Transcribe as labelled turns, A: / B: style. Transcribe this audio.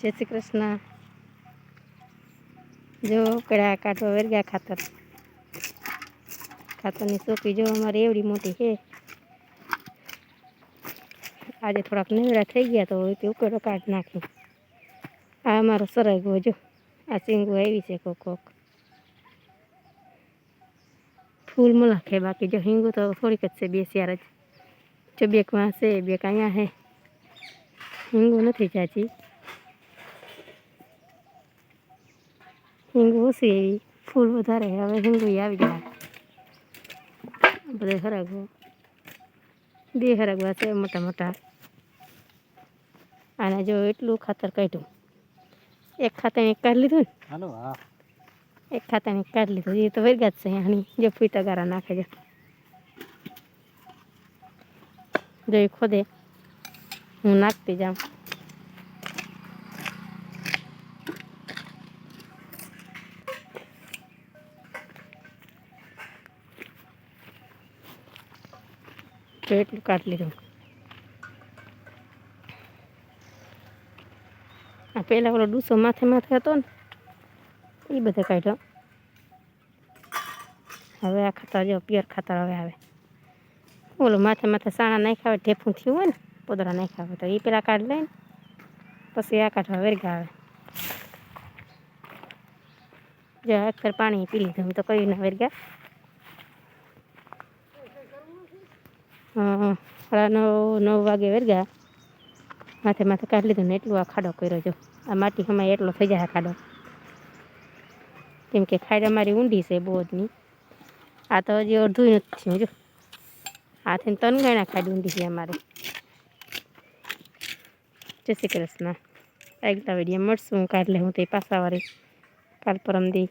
A: જય શ્રી કૃષ્ણ. જો કડા કાઢવા વેરગ્યા ખાતર. ખાતરની ચોકી જો અમારે એવડી મોટી છે. આજે થોડાક નેવરા થઈ ગયા તો તે ઉકેડો કાઢ નાખી આ અમારો સરગવો જો. આ સિંગુ આવી છે કોક કોક. ફૂલ મલાખે બાકી જો હિંગુ તો થોડીક જ છે બે ચાર જ. જો બેકમાં છે, બેક અહીંયા છે. હિંગુ નથી ચાચી હિંગુ ઓછી એવી ફૂલ વધારે હવે હિંગુ આવી ગયા. બધે હરાગો બે હરાગવા છે મોટા મોટા. અને જો એટલું ખાતર કાઢ્યું. એક એક કાઢી લીધું ને? એક ખાતાની કાઢી લીધું. એ તો વર્ગા જ છે આની જો ફૂટા ગારા નાખે છે. જો એ ખોદે. હું નાખતી જાઉં. તો એટલું કાઢી લીધું. આ પહેલાં ઓલો ડૂસો માથે માથે હતો ને, એ બધા કાઢ્યો. હવે આ ખાતર જો પિયર ખાતર હવે આવે. ઓલો માથે માથે સાણા નાખ્યા આવે ઢેફું થયું હોય ને, પોદરા નાખ્યા આવે તો એ પેલા કાઢ લઈને પછી આ કાઢવા વેરગા આવે. જો અક્ષર પાણી પી લીધું તો કયું ના વેરગા. સાડા નવ નવ વાગે વેરગા માથે માથે કાઢી લીધું ને એટલું આ ખાડો કર્યો જો. આ માટી હમણાં એટલો થઈ જાય ખાડો. કેમ કે ખાડ અમારી ઊંડી છે જ આ તો હજી અડધું નથી થયું જો. હાથે ત્રણ ગણા ખાડ ઊંડી છે અમારે. જય શ્રી કૃષ્ણ. આગલા વીડિયો મળશું કાલે, હું તે પાસાવાળી કાલ પરમ દી.